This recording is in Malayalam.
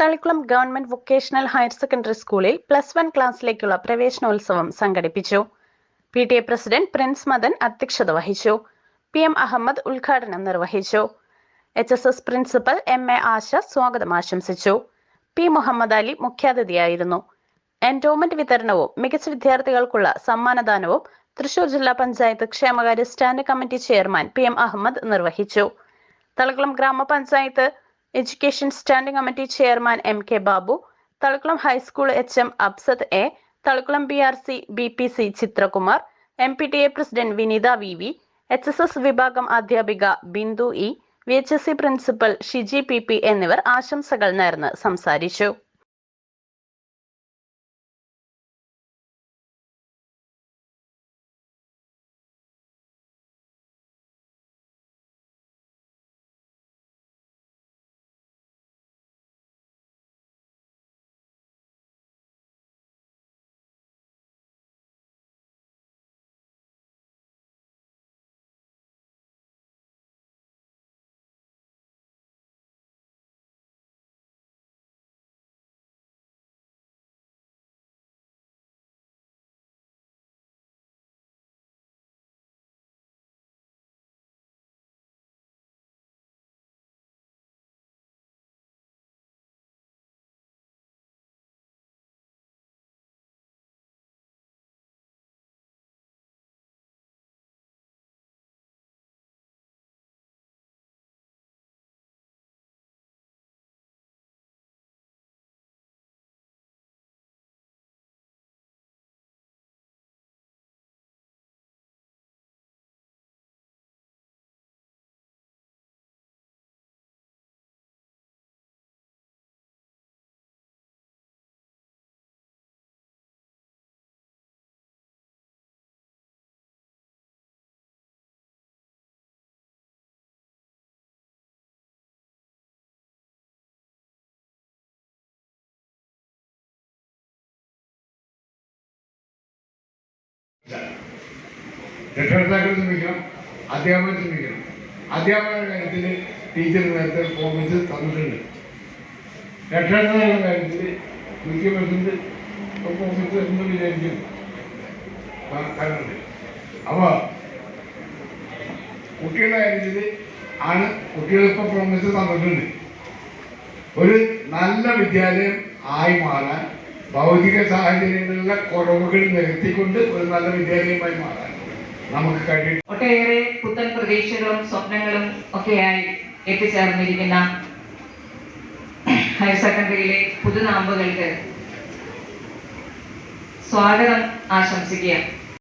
Thalikulam government vocational higher secondary സ്കൂളിൽ പ്ലസ് വൺ ക്ലാസ്സിലേക്കുള്ള പ്രവേശനോത്സവം സംഘടിപ്പിച്ചു. P T A president Prince Madan അധ്യക്ഷത വഹിച്ചു. പി എം അഹമ്മദ് ഉദ്ഘാടനം നിർവഹിച്ചു. H S S principal M A Asha സ്വാഗതം ആശംസിച്ചു. പി മുഹമ്മദ് അലി മുഖ്യാതിഥിയായിരുന്നു. എൻഡോമെന്റ് വിതരണവും മികച്ച വിദ്യാർത്ഥികൾക്കുള്ള സമ്മാനദാനവും തൃശൂർ ജില്ലാ പഞ്ചായത്ത് ക്ഷേമകാര്യ stand committee chairman P M Ahammed നിർവഹിച്ചു. തളിക്കുളം ഗ്രാമപഞ്ചായത്ത് education standing committee chairman M K Babu Thalikulam high school H M Absad A Thalikulam B R C B P C Chithrakumar M P T A president Vineetha V V H S S വിഭാഗം അധ്യാപിക Bindu E V H S C principal Shiji P P എന്നിവർ ആശംസകൾ നേർന്ന് സംസാരിച്ചു. രക്ഷകർത്താക്കൾ ശ്രമിക്കണം അധ്യാപകർ ശ്രമിക്കണം. അധ്യാപകരുടെ കാര്യത്തിൽ ടീച്ചർ നേരത്തെ ഫോമിച്ച് തന്നിട്ടുണ്ട്. രക്ഷകർത്താക്കളുടെ കാര്യത്തിൽ മിക്ക ഫോമിച്ച് എന്ന് വിചാരിക്കും. അപ്പോൾ കുട്ടികളുടെ കാര്യത്തിൽ ആണ് കുട്ടികളിപ്പോൾ പ്രോമിസ് തന്നിട്ടുണ്ട്. ഒരു നല്ല വിദ്യാലയം ആയി മാറാൻ ഭൗതിക സാഹചര്യങ്ങളിലെ കുറവുകൾ നികത്തിക്കൊണ്ട് ഒരു നല്ല വിദ്യാലയമായി മാറാൻ നമുക്ക് കഴിയും. ഒട്ടേറെ പുത്തൻ പ്രതീക്ഷകളും സ്വപ്നങ്ങളും ഒക്കെയായി എത്തിച്ചേർന്നിരിക്കുന്ന ഹയർ സെക്കൻഡറിയിലെ പുതുനാമ്പുകൾക്ക് സ്വാഗതം ആശംസിക്കുക